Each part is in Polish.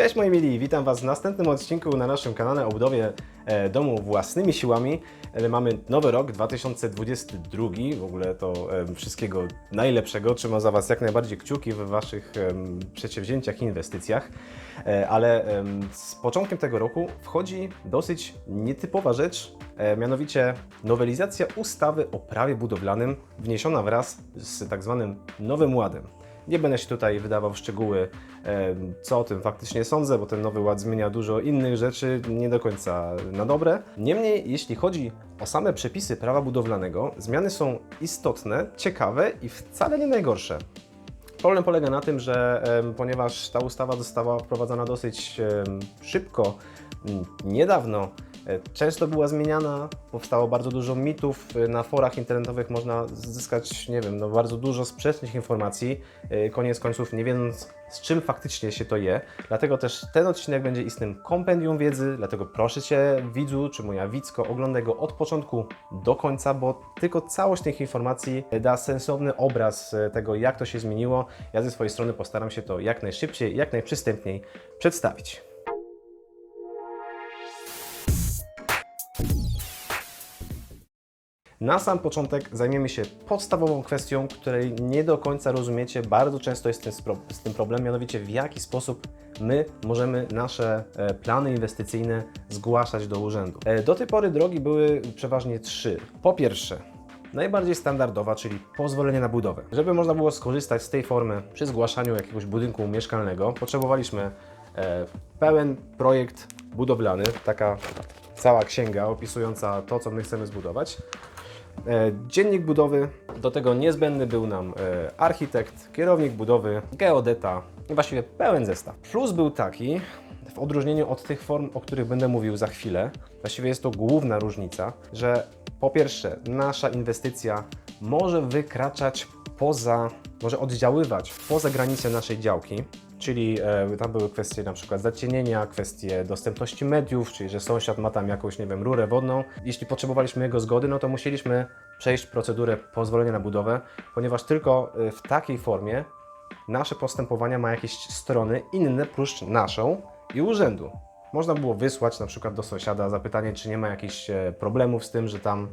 Cześć moi mili, witam Was w następnym odcinku na naszym kanale o budowie e, domu własnymi siłami. E, Mamy nowy rok 2022, w ogóle to wszystkiego najlepszego. Trzymam za Was jak najbardziej kciuki w Waszych przedsięwzięciach i inwestycjach. E, Ale z początkiem tego roku wchodzi dosyć nietypowa rzecz, mianowicie nowelizacja ustawy o prawie budowlanym wniesiona wraz z tak zwanym Nowym Ładem. Nie będę się tutaj wydawał w szczegóły, co o tym faktycznie sądzę, bo ten nowy ład zmienia dużo innych rzeczy, nie do końca na dobre. Niemniej, jeśli chodzi o same przepisy prawa budowlanego, zmiany są istotne, ciekawe i wcale nie najgorsze. Problem polega na tym, że ponieważ ta ustawa została wprowadzona dosyć szybko, m, niedawno, często była zmieniana, powstało bardzo dużo mitów, e, na forach internetowych można zyskać, nie wiem, no bardzo dużo sprzecznych informacji, e, koniec końców nie wiedząc z czym faktycznie się to je. Dlatego też ten odcinek będzie istnym kompendium wiedzy, dlatego proszę Cię widzu, czy moja widzko, oglądaj go od początku do końca, bo tylko całość tych informacji da sensowny obraz e, tego, jak to się zmieniło. Ja ze swojej strony postaram się to jak najszybciej, jak najprzystępniej przedstawić. Na sam początek zajmiemy się podstawową kwestią, której nie do końca rozumiecie. Bardzo często jest z, tym problem, mianowicie w jaki sposób my możemy nasze e, plany inwestycyjne zgłaszać do urzędu. E, do tej pory drogi były przeważnie trzy. Po pierwsze, najbardziej standardowa, czyli pozwolenie na budowę. Żeby można było skorzystać z tej formy przy zgłaszaniu jakiegoś budynku mieszkalnego, potrzebowaliśmy e, pełen projekt budowlany, taka cała księga opisująca to, co my chcemy zbudować. E, Dziennik budowy, do tego niezbędny był nam e, architekt, kierownik budowy, geodeta właściwie pełen zestaw. Plus był taki, w odróżnieniu od tych form, o których będę mówił za chwilę, właściwie jest to główna różnica, że po pierwsze nasza inwestycja może wykraczać poza, może oddziaływać poza granice naszej działki, czyli e, tam były kwestie na przykład zacienienia, kwestie dostępności mediów, czyli że sąsiad ma tam jakąś, nie wiem, rurę wodną. Jeśli potrzebowaliśmy jego zgody, no to musieliśmy przejść procedurę pozwolenia na budowę, ponieważ tylko e, w takiej formie nasze postępowania ma jakieś strony inne prócz naszą i urzędu. Można było wysłać na przykład do sąsiada zapytanie, czy nie ma jakichś e, problemów z tym, że tam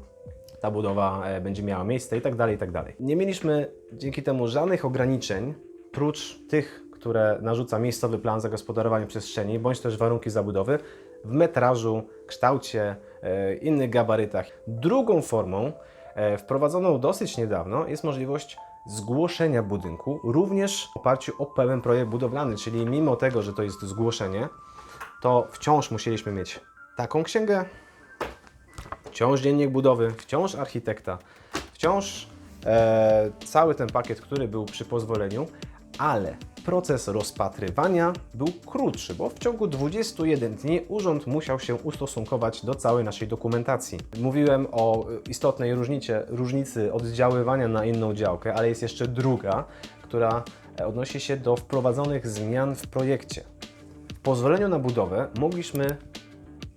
ta budowa e, będzie miała miejsce i tak dalej, i tak dalej. Nie mieliśmy dzięki temu żadnych ograniczeń, prócz tych, które narzuca miejscowy plan zagospodarowania przestrzeni, bądź też warunki zabudowy w metrażu, kształcie, e, innych gabarytach. Drugą formą, e, wprowadzoną dosyć niedawno, jest możliwość zgłoszenia budynku, również w oparciu o pełen projekt budowlany, czyli mimo tego, że to jest zgłoszenie, to wciąż musieliśmy mieć taką księgę, wciąż dziennik budowy, wciąż architekta, wciąż e, cały ten pakiet, który był przy pozwoleniu, ale proces rozpatrywania był krótszy, bo w ciągu 21 dni urząd musiał się ustosunkować do całej naszej dokumentacji. Mówiłem o istotnej różnicie, różnicy oddziaływania na inną działkę, ale jest jeszcze druga, która odnosi się do wprowadzonych zmian w projekcie. W pozwoleniu na budowę mogliśmy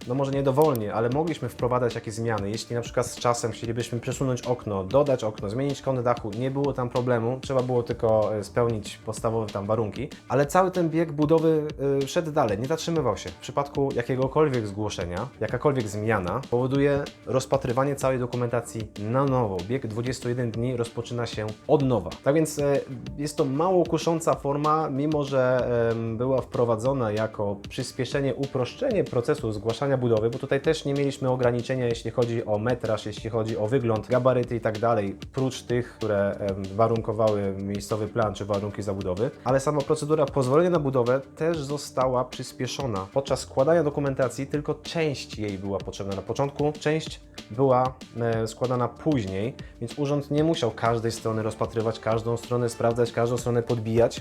no może nie dowolnie, ale mogliśmy wprowadzać jakieś zmiany. Jeśli na przykład z czasem chcielibyśmy przesunąć okno, dodać okno, zmienić kąt dachu, nie było tam problemu, trzeba było tylko e, spełnić podstawowe tam warunki, ale cały ten bieg budowy y, szedł dalej, nie zatrzymywał się. W przypadku jakiegokolwiek zgłoszenia, jakakolwiek zmiana powoduje rozpatrywanie całej dokumentacji na nowo. Bieg 21 dni rozpoczyna się od nowa. Tak więc e, jest to mało kusząca forma, mimo że em, była wprowadzona jako przyspieszenie, uproszczenie procesu zgłaszania budowy, bo tutaj też nie mieliśmy ograniczenia, jeśli chodzi o metraż, jeśli chodzi o wygląd, gabaryty i tak dalej, prócz tych, które warunkowały miejscowy plan czy warunki zabudowy, ale sama procedura pozwolenia na budowę też została przyspieszona. Podczas składania dokumentacji tylko część jej była potrzebna na początku, część była e, składana później, więc urząd nie musiał każdej strony rozpatrywać, każdą stronę sprawdzać, każdą stronę podbijać.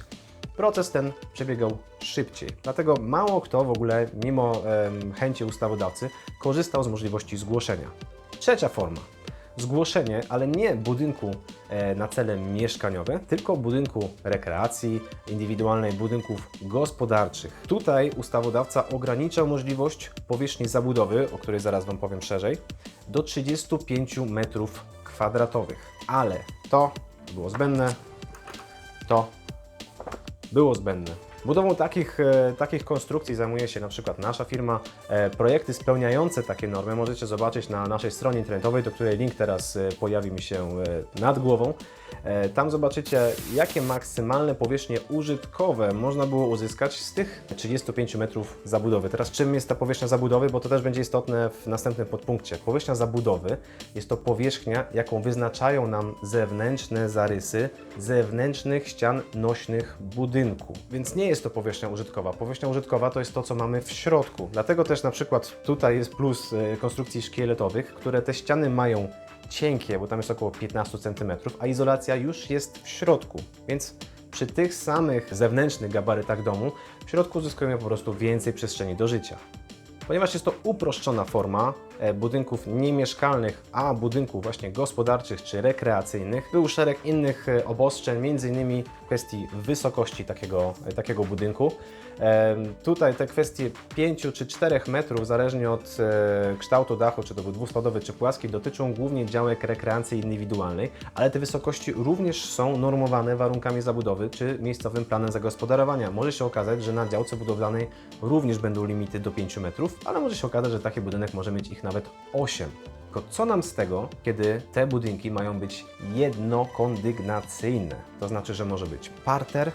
Proces ten przebiegał szybciej. Dlatego mało kto w ogóle, mimo chęci ustawodawcy, korzystał z możliwości zgłoszenia. Trzecia forma. Zgłoszenie, ale nie budynku e, na cele mieszkaniowe, tylko budynku rekreacji, indywidualnej, budynków gospodarczych. Tutaj ustawodawca ograniczał możliwość powierzchni zabudowy, o której zaraz Wam powiem szerzej, do 35 metrów kwadratowych. Ale to było zbędne, to było zbędne. Budową takich, e, takich konstrukcji zajmuje się na przykład nasza firma. E, Projekty spełniające takie normy możecie zobaczyć na naszej stronie internetowej, do której link teraz e, pojawi mi się nad głową. E, Tam zobaczycie, jakie maksymalne powierzchnie użytkowe można było uzyskać z tych 35 metrów zabudowy. Teraz czym jest ta powierzchnia zabudowy, bo to też będzie istotne w następnym podpunkcie. Powierzchnia zabudowy jest to powierzchnia, jaką wyznaczają nam zewnętrzne zarysy zewnętrznych ścian nośnych budynku. Więc nie jest to powierzchnia użytkowa. Powierzchnia użytkowa to jest to, co mamy w środku. Dlatego też na przykład tutaj jest plus e, konstrukcji szkieletowych, które te ściany mają cienkie, bo tam jest około 15 cm, a izolacja już jest w środku. Więc przy tych samych zewnętrznych gabarytach domu w środku uzyskujemy po prostu więcej przestrzeni do życia. Ponieważ jest to uproszczona forma budynków niemieszkalnych, a budynków właśnie gospodarczych czy rekreacyjnych, był szereg innych e, obostrzeń, w kwestii wysokości takiego, e, takiego budynku. Tutaj te kwestie 5 czy 4 metrów, zależnie od e, kształtu dachu, czy to był dwuspadowy, czy płaski, dotyczą głównie działek rekreacji indywidualnej, ale te wysokości również są normowane warunkami zabudowy czy miejscowym planem zagospodarowania. Może się okazać, że na działce budowlanej również będą limity do 5 metrów, ale może się okazać, że taki budynek może mieć ich nawet 8. Tylko co nam z tego, kiedy te budynki mają być jednokondygnacyjne? To znaczy, że może być parter,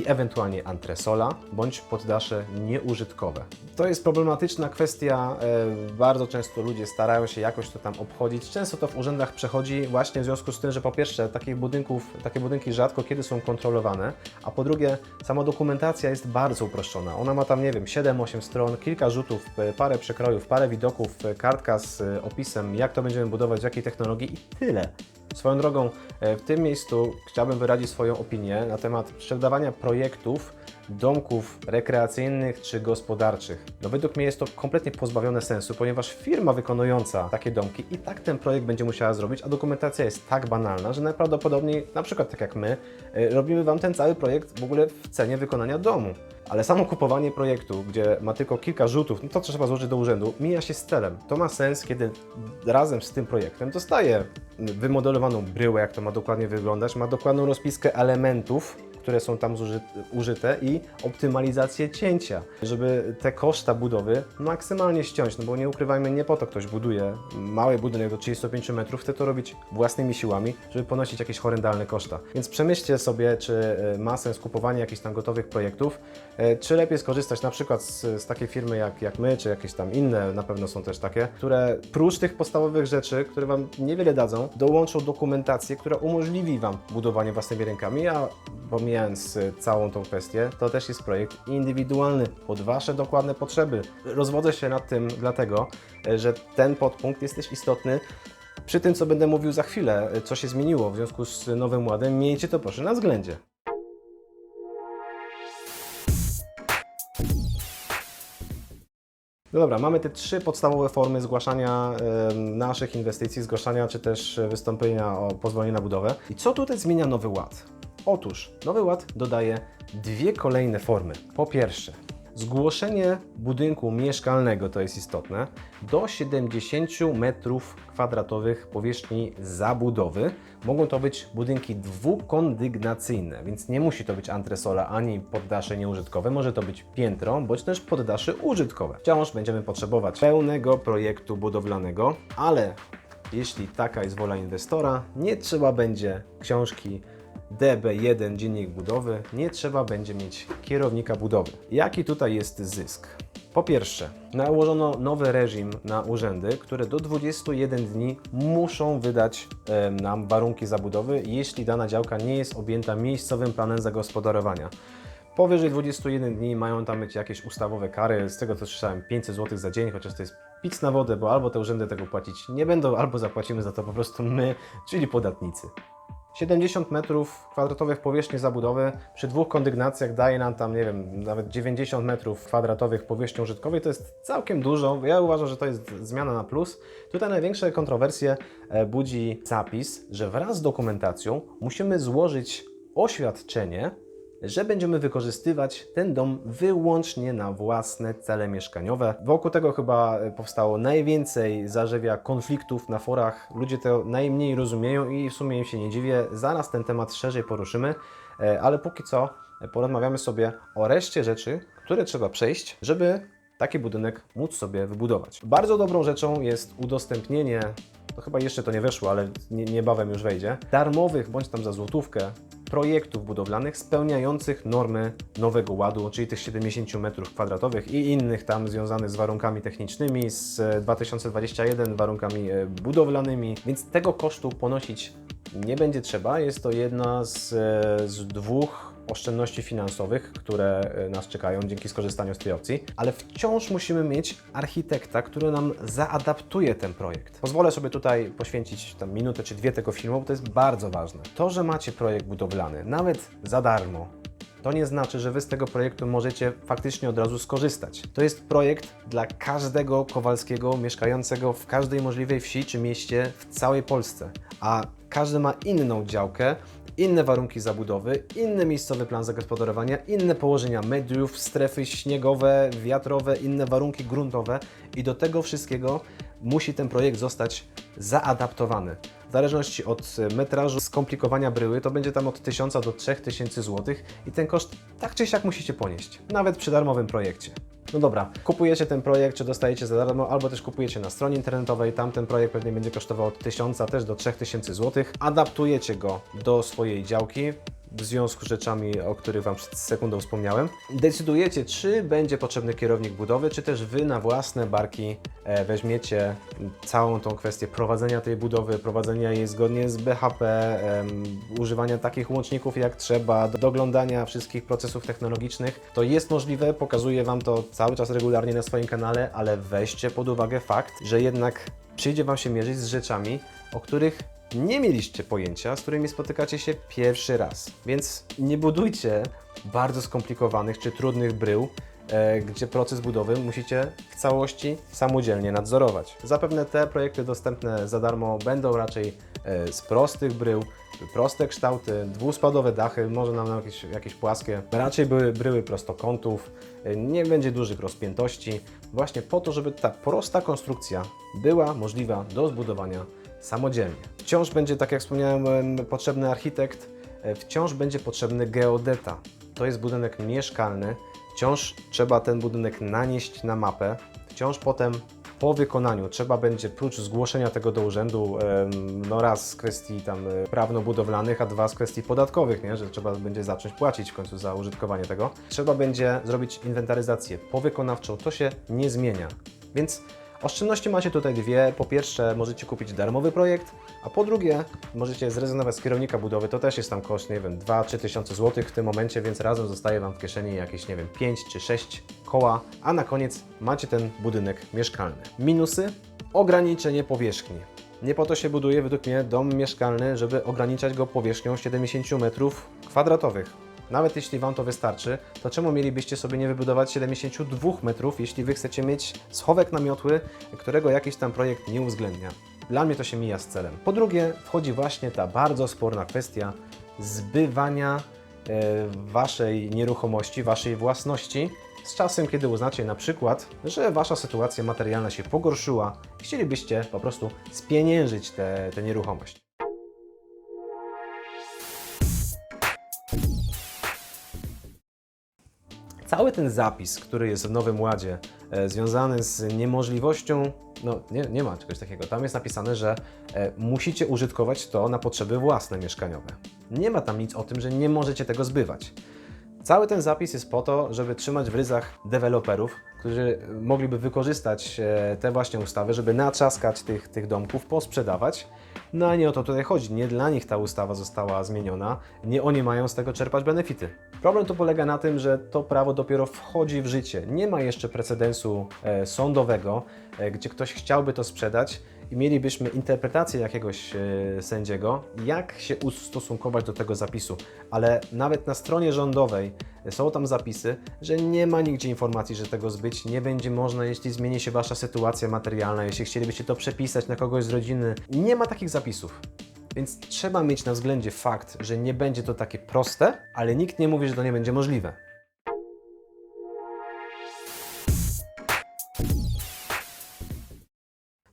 i ewentualnie antresola bądź poddasze nieużytkowe. To jest problematyczna kwestia. e, Bardzo często ludzie starają się jakoś to tam obchodzić. Często to w urzędach przechodzi właśnie w związku z tym, że po pierwsze takich budynków, takie budynki rzadko kiedy są kontrolowane, a po drugie sama dokumentacja jest bardzo uproszczona. Ona ma tam, nie wiem, 7-8 stron, kilka rzutów, e, parę przekrojów, parę widoków, e, kartka z opisem, jak to będziemy budować, w jakiej technologii i tyle. Swoją drogą, e, w tym miejscu chciałbym wyrazić swoją opinię na temat sprzedawania projektów domków rekreacyjnych czy gospodarczych. No według mnie jest to kompletnie pozbawione sensu, ponieważ firma wykonująca takie domki i tak ten projekt będzie musiała zrobić, a dokumentacja jest tak banalna, że najprawdopodobniej, na przykład tak jak my, e, robimy Wam ten cały projekt w ogóle w cenie wykonania domu. Ale samo kupowanie projektu, gdzie ma tylko kilka rzutów, no to trzeba złożyć do urzędu, mija się z celem. To ma sens, kiedy razem z tym projektem dostaje wymodelowaną bryłę, jak to ma dokładnie wyglądać, ma dokładną rozpiskę elementów, które są tam użyte i optymalizację cięcia, żeby te koszta budowy maksymalnie ściąć, no bo nie ukrywajmy, nie po to ktoś buduje mały budynek do 35 metrów, chce to robić własnymi siłami, żeby ponosić jakieś horrendalne koszta. Więc przemyślcie sobie, czy e, ma sens kupowanie jakichś tam gotowych projektów, e, czy lepiej skorzystać na przykład z, z takiej firmy jak, jak my, czy jakieś tam inne, na pewno są też takie, które prócz tych podstawowych rzeczy, które Wam niewiele dadzą, dołączą dokumentację, która umożliwi Wam budowanie własnymi rękami, a pomijając e, całą tą kwestię, to też jest projekt indywidualny pod Wasze dokładne potrzeby. Rozwodzę się nad tym dlatego, e, że ten podpunkt jest też istotny przy tym, co będę mówił za chwilę, e, co się zmieniło w związku z Nowym Ładem. Miejcie to proszę na względzie. No dobra, mamy te trzy podstawowe formy zgłaszania em, naszych inwestycji, zgłaszania czy też wystąpienia o pozwolenie na budowę. I co tutaj zmienia Nowy Ład? Otóż Nowy Ład dodaje dwie kolejne formy. Po pierwsze, zgłoszenie budynku mieszkalnego, to jest istotne, do 70 m2 powierzchni zabudowy. Mogą to być budynki dwukondygnacyjne, więc nie musi to być antresola ani poddasze nieużytkowe, może to być piętro, bądź też poddasze użytkowe. Wciąż będziemy potrzebować pełnego projektu budowlanego, ale jeśli taka jest wola inwestora, nie trzeba będzie książki DB1 Dziennik Budowy, nie trzeba będzie mieć kierownika budowy. Jaki tutaj jest zysk? Po pierwsze, nałożono nowy reżim na urzędy, które do 21 dni muszą wydać em, nam warunki zabudowy, jeśli dana działka nie jest objęta miejscowym planem zagospodarowania. Powyżej 21 dni mają tam być jakieś ustawowe kary, z tego co słyszałem 500 zł za dzień, chociaż to jest pic na wodę, bo albo te urzędy tego płacić nie będą, albo zapłacimy za to po prostu my, czyli podatnicy. 70 metrów kwadratowych powierzchni zabudowy przy dwóch kondygnacjach daje nam tam, nie wiem, nawet 90 metrów kwadratowych powierzchni użytkowej. To jest całkiem dużo. Ja uważam, że to jest zmiana na plus. Tutaj największe kontrowersje e, budzi zapis, że wraz z dokumentacją musimy złożyć oświadczenie, że będziemy wykorzystywać ten dom wyłącznie na własne cele mieszkaniowe. Wokół tego chyba e, powstało najwięcej zarzewia konfliktów na forach. Ludzie to najmniej rozumieją i w sumie im się nie dziwię. Zaraz ten temat szerzej poruszymy, e, ale póki co e, porozmawiamy sobie o reszcie rzeczy, które trzeba przejść, żeby taki budynek móc sobie wybudować. Bardzo dobrą rzeczą jest udostępnienie, to chyba jeszcze to nie weszło, ale nie, niebawem już wejdzie, darmowych bądź tam za złotówkę projektów budowlanych spełniających normy Nowego Ładu, czyli tych 70 m2 i innych tam związanych z warunkami technicznymi, z e, 2021 warunkami e, budowlanymi, więc tego kosztu ponosić nie będzie trzeba. Jest to jedna z, e, z dwóch oszczędności finansowych, które e, nas czekają dzięki skorzystaniu z tej opcji, ale wciąż musimy mieć architekta, który nam zaadaptuje ten projekt. Pozwolę sobie tutaj poświęcić tam minutę czy dwie tego filmu, bo to jest bardzo ważne. To, że macie projekt budowlany, nawet za darmo, to nie znaczy, że Wy z tego projektu możecie faktycznie od razu skorzystać. To jest projekt dla każdego Kowalskiego mieszkającego w każdej możliwej wsi czy mieście w całej Polsce, a każdy ma inną działkę, inne warunki zabudowy, inny miejscowy plan zagospodarowania, inne położenia mediów, strefy śniegowe, wiatrowe, inne warunki gruntowe i do tego wszystkiego musi ten projekt zostać zaadaptowany. W zależności od metrażu skomplikowania bryły, to będzie tam od 1000 do 3000 zł i ten koszt tak czy siak musicie ponieść, nawet przy darmowym projekcie. No dobra, kupujecie ten projekt, czy dostajecie za darmo, albo też kupujecie na stronie internetowej, tam ten projekt pewnie będzie kosztował od 1000 też do 3000 zł. Adaptujecie go do swojej działki, w związku z rzeczami, o których Wam przed sekundą wspomniałem. Decydujecie, czy będzie potrzebny kierownik budowy, czy też Wy na własne barki e, weźmiecie całą tą kwestię prowadzenia tej budowy, prowadzenia jej zgodnie z BHP, używania takich łączników jak trzeba, do doglądania wszystkich procesów technologicznych. To jest możliwe, pokazuję Wam to cały czas regularnie na swoim kanale, ale weźcie pod uwagę fakt, że jednak przyjdzie Wam się mierzyć z rzeczami, o których nie mieliście pojęcia, z którymi spotykacie się pierwszy raz. Więc nie budujcie bardzo skomplikowanych czy trudnych brył, e, gdzie proces budowy musicie w całości samodzielnie nadzorować. Zapewne te projekty dostępne za darmo będą raczej e, z prostych brył, proste kształty, dwuspadowe dachy, może nam jakieś, jakieś płaskie, raczej były bryły prostokątów, e, nie będzie dużych rozpiętości, właśnie po to, żeby ta prosta konstrukcja była możliwa do zbudowania samodzielnie. Wciąż będzie, tak jak wspomniałem, em, potrzebny architekt, e, wciąż będzie potrzebny geodeta. To jest budynek mieszkalny, wciąż trzeba ten budynek nanieść na mapę, wciąż potem po wykonaniu trzeba będzie prócz zgłoszenia tego do urzędu, no raz z kwestii tam e, prawno-budowlanych, a dwa z kwestii podatkowych, nie? że trzeba będzie zacząć płacić w końcu za użytkowanie tego. Trzeba będzie zrobić inwentaryzację powykonawczą, to się nie zmienia. Więc Oszczędności macie tutaj dwie. Po pierwsze, możecie kupić darmowy projekt, a po drugie, możecie zrezygnować z kierownika budowy. To też jest tam koszt, nie wiem, 2-3 tysiące złotych w tym momencie, więc razem zostaje Wam w kieszeni jakieś, nie wiem, 5 czy 6 koła, a na koniec macie ten budynek mieszkalny. Minusy? Ograniczenie powierzchni. Nie po to się buduje według mnie dom mieszkalny, żeby ograniczać go powierzchnią 70 metrów kwadratowych. Nawet jeśli Wam to wystarczy, to czemu mielibyście sobie nie wybudować 72 metrów, jeśli Wy chcecie mieć schowek na miotły, którego jakiś tam projekt nie uwzględnia? Dla mnie to się mija z celem. Po drugie, wchodzi właśnie ta bardzo sporna kwestia zbywania e, Waszej nieruchomości, Waszej własności z czasem, kiedy uznacie na przykład, że Wasza sytuacja materialna się pogorszyła chcielibyście po prostu spieniężyć tę tę nieruchomość. Cały ten zapis, który jest w Nowym Ładzie, e, związany z niemożliwością, no nie, nie ma czegoś takiego. Tam jest napisane, że e, musicie użytkować to na potrzeby własne mieszkaniowe. Nie ma tam nic o tym, że nie możecie tego zbywać. Cały ten zapis jest po to, żeby trzymać w ryzach deweloperów, którzy mogliby wykorzystać e, te właśnie ustawy, żeby natrzaskać tych, tych domków, posprzedawać. No a nie o to tutaj chodzi. Nie dla nich ta ustawa została zmieniona, nie oni mają z tego czerpać benefity. Problem tu polega na tym, że to prawo dopiero wchodzi w życie. Nie ma jeszcze precedensu e, sądowego, e, gdzie ktoś chciałby to sprzedać i mielibyśmy interpretację jakiegoś e, sędziego, jak się ustosunkować do tego zapisu. Ale nawet na stronie rządowej są tam zapisy, że nie ma nigdzie informacji, że tego zbyć nie będzie można, jeśli zmieni się Wasza sytuacja materialna, jeśli chcielibyście to przepisać na kogoś z rodziny. Nie ma takich zapisów. Więc trzeba mieć na względzie fakt, że nie będzie to takie proste, ale nikt nie mówi, że to nie będzie możliwe.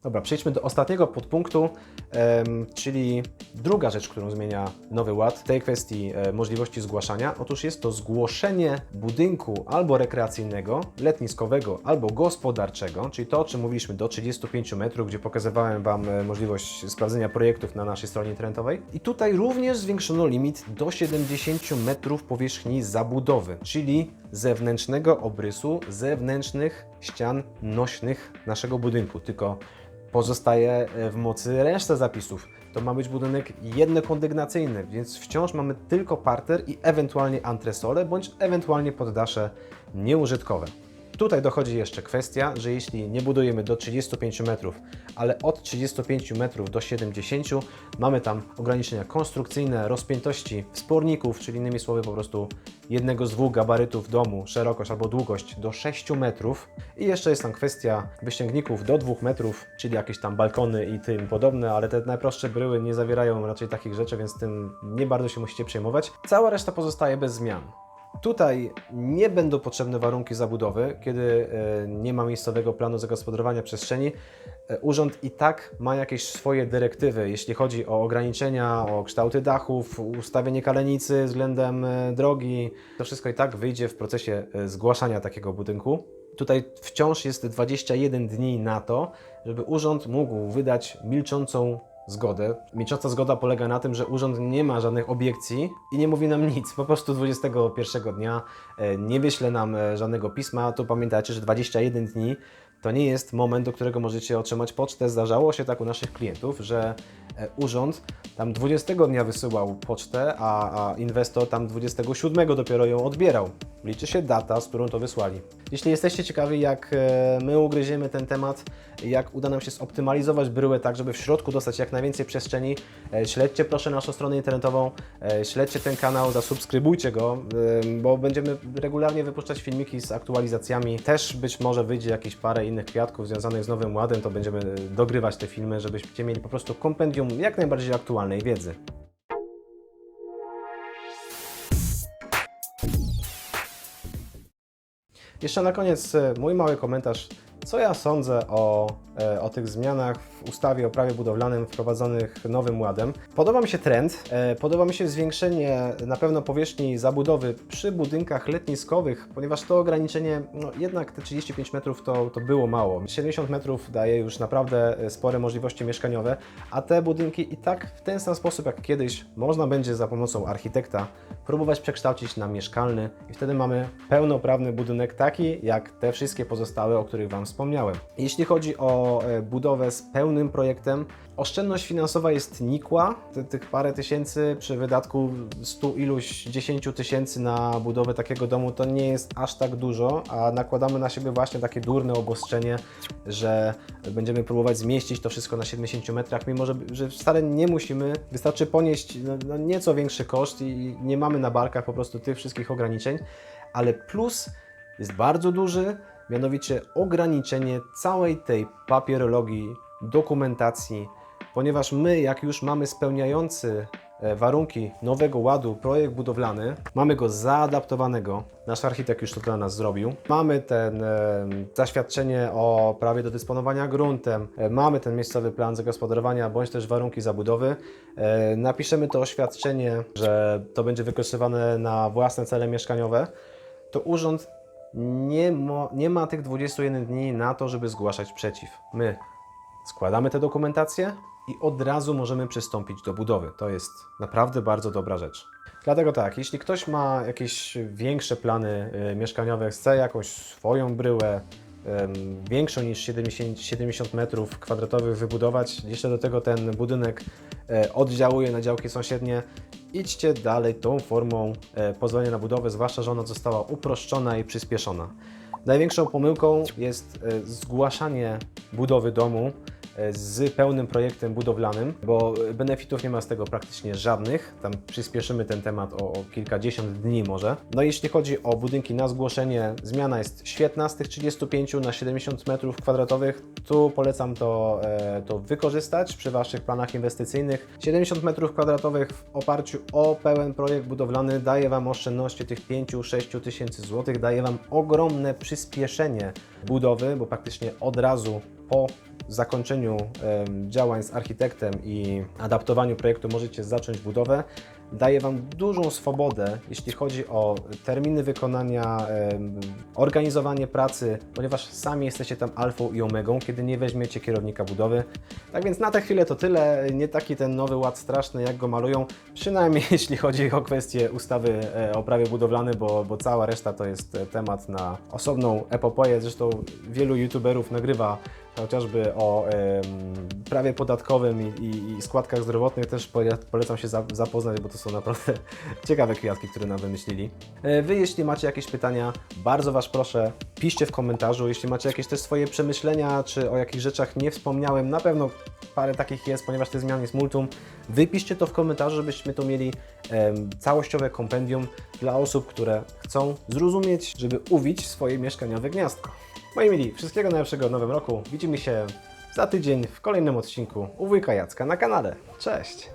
Dobra, przejdźmy do ostatniego podpunktu, czyli druga rzecz, którą zmienia Nowy Ład tej kwestii e, możliwości zgłaszania. Otóż jest to zgłoszenie budynku albo rekreacyjnego, letniskowego, albo gospodarczego, czyli to, o czym mówiliśmy, do 35 metrów, gdzie pokazywałem Wam e, możliwość sprawdzenia projektów na naszej stronie internetowej. I tutaj również zwiększono limit do 70 metrów powierzchni zabudowy, czyli zewnętrznego obrysu, zewnętrznych ścian nośnych naszego budynku. Tylko pozostaje e, w mocy reszta zapisów. To ma być budynek jednokondygnacyjny, więc wciąż mamy tylko parter i ewentualnie antresole, bądź ewentualnie poddasze nieużytkowe. Tutaj dochodzi jeszcze kwestia, że jeśli nie budujemy do 35 metrów, ale od 35 metrów do 70, mamy tam ograniczenia konstrukcyjne, rozpiętości wsporników, czyli innymi słowy po prostu jednego z dwóch gabarytów domu, szerokość albo długość do 6 metrów. I jeszcze jest tam kwestia wyścięgników do 2 metrów, czyli jakieś tam balkony i tym podobne, ale te najprostsze bryły nie zawierają raczej takich rzeczy, więc tym nie bardzo się musicie przejmować. Cała reszta pozostaje bez zmian. Tutaj nie będą potrzebne warunki zabudowy, kiedy e, nie ma miejscowego planu zagospodarowania przestrzeni. E, Urząd i tak ma jakieś swoje dyrektywy, jeśli chodzi o ograniczenia, o kształty dachów, ustawienie kalenicy względem e, drogi. To wszystko i tak wyjdzie w procesie zgłaszania takiego budynku. Tutaj wciąż jest 21 dni na to, żeby urząd mógł wydać milczącą zgodę. Milcząca zgoda polega na tym, że urząd nie ma żadnych obiekcji i nie mówi nam nic. Po prostu 21 dnia e, nie wyśle nam e, żadnego pisma. Tu pamiętajcie, że 21 dni to nie jest moment, do którego możecie otrzymać pocztę. Zdarzało się tak u naszych klientów, że e, urząd tam 20 dnia wysyłał pocztę, a, a inwestor tam 27 dopiero ją odbierał. Liczy się data, z którą to wysłali. Jeśli jesteście ciekawi, jak e, my ugryziemy ten temat, jak uda nam się zoptymalizować bryłę tak, żeby w środku dostać jak najwięcej przestrzeni, e, śledźcie proszę naszą stronę internetową, śledźcie ten kanał, zasubskrybujcie go, bo będziemy regularnie wypuszczać filmiki z aktualizacjami. Też być może wyjdzie jakieś parę innych kwiatków związanych z Nowym Ładem, to będziemy dogrywać te filmy, żebyście mieli po prostu kompendium jak najbardziej aktualnej wiedzy. Jeszcze na koniec e, mój mały komentarz, co ja sądzę o, e, o tych zmianach w ustawie o prawie budowlanym wprowadzonych Nowym Ładem. Podoba mi się trend, e, podoba mi się zwiększenie na pewno powierzchni zabudowy przy budynkach letniskowych, ponieważ to ograniczenie, no jednak te 35 metrów to, to było mało. 70 metrów daje już naprawdę e, spore możliwości mieszkaniowe, a te budynki i tak w ten sam sposób jak kiedyś można będzie za pomocą architekta próbować przekształcić na mieszkalny i wtedy mamy pełnoprawny budynek taki jak te wszystkie pozostałe, o których Wam wspomniałem. Jeśli chodzi o e, budowę z pełnym projektem, oszczędność finansowa jest nikła, Ty, tych parę tysięcy przy wydatku 100 iluś 10 tysięcy na budowę takiego domu to nie jest aż tak dużo, a nakładamy na siebie właśnie takie durne obostrzenie, że będziemy próbować zmieścić to wszystko na 70 metrach, mimo że, że wcale nie musimy, wystarczy ponieść no, no nieco większy koszt i nie mamy na barkach po prostu tych wszystkich ograniczeń, ale plus jest bardzo duży, mianowicie ograniczenie całej tej papierologii, dokumentacji, ponieważ my, jak już mamy spełniający e, warunki nowego ładu projekt budowlany, mamy go zaadaptowanego, nasz architekt już to dla nas zrobił, mamy ten e, zaświadczenie o prawie do dysponowania gruntem, e, mamy ten miejscowy plan zagospodarowania bądź też warunki zabudowy, e, napiszemy to oświadczenie, że to będzie wykorzystywane na własne cele mieszkaniowe, to urząd nie, mo, nie ma tych 21 dni na to, żeby zgłaszać przeciw. My składamy tę dokumentację i od razu możemy przystąpić do budowy. To jest naprawdę bardzo dobra rzecz. Dlatego tak, jeśli ktoś ma jakieś większe plany y, mieszkaniowe, chce jakąś swoją bryłę, większą niż 70, 70 metrów kwadratowych wybudować, jeszcze do tego ten budynek e, oddziałuje na działki sąsiednie, idźcie dalej tą formą e, pozwolenia na budowę, zwłaszcza, że ona została uproszczona i przyspieszona. Największą pomyłką jest e, zgłaszanie budowy domu z pełnym projektem budowlanym, bo benefitów nie ma z tego praktycznie żadnych. Tam przyspieszymy ten temat o, kilkadziesiąt dni może. No i jeśli chodzi o budynki na zgłoszenie, zmiana jest świetna z tych 35 na 70 metrów kwadratowych. Tu polecam to, e, to wykorzystać przy Waszych planach inwestycyjnych. 70 metrów kwadratowych w oparciu o pełen projekt budowlany daje Wam oszczędności tych 5-6 tysięcy złotych, daje Wam ogromne przyspieszenie budowy, bo praktycznie od razu po zakończeniu działań z architektem i adaptowaniu projektu możecie zacząć budowę. Daje Wam dużą swobodę, jeśli chodzi o terminy wykonania, organizowanie pracy, ponieważ sami jesteście tam alfą i omegą, kiedy nie weźmiecie kierownika budowy. Tak więc na tę chwilę to tyle. Nie taki ten nowy ład straszny, jak go malują, przynajmniej jeśli chodzi o kwestię ustawy e, o prawie budowlanym, bo, bo cała reszta to jest e, temat na osobną epopeję. Zresztą wielu youtuberów nagrywa chociażby o em, prawie podatkowym i, i, i składkach zdrowotnych. Też pole- polecam się za, zapoznać, bo to są naprawdę ciekawe kwiatki, które nam wymyślili. E, Wy, jeśli macie jakieś pytania, bardzo Was proszę, piszcie w komentarzu. Jeśli macie jakieś też swoje przemyślenia, czy o jakichś rzeczach nie wspomniałem, na pewno parę takich jest, ponieważ tych zmian jest multum. Wypiszcie to w komentarzu, żebyśmy tu mieli całościowe kompendium dla osób, które chcą zrozumieć, żeby uwić swoje mieszkaniowe gniazdko. Moi mili, wszystkiego najlepszego w nowym roku. Widzimy się za tydzień w kolejnym odcinku u Wujka Jacka na kanale. Cześć!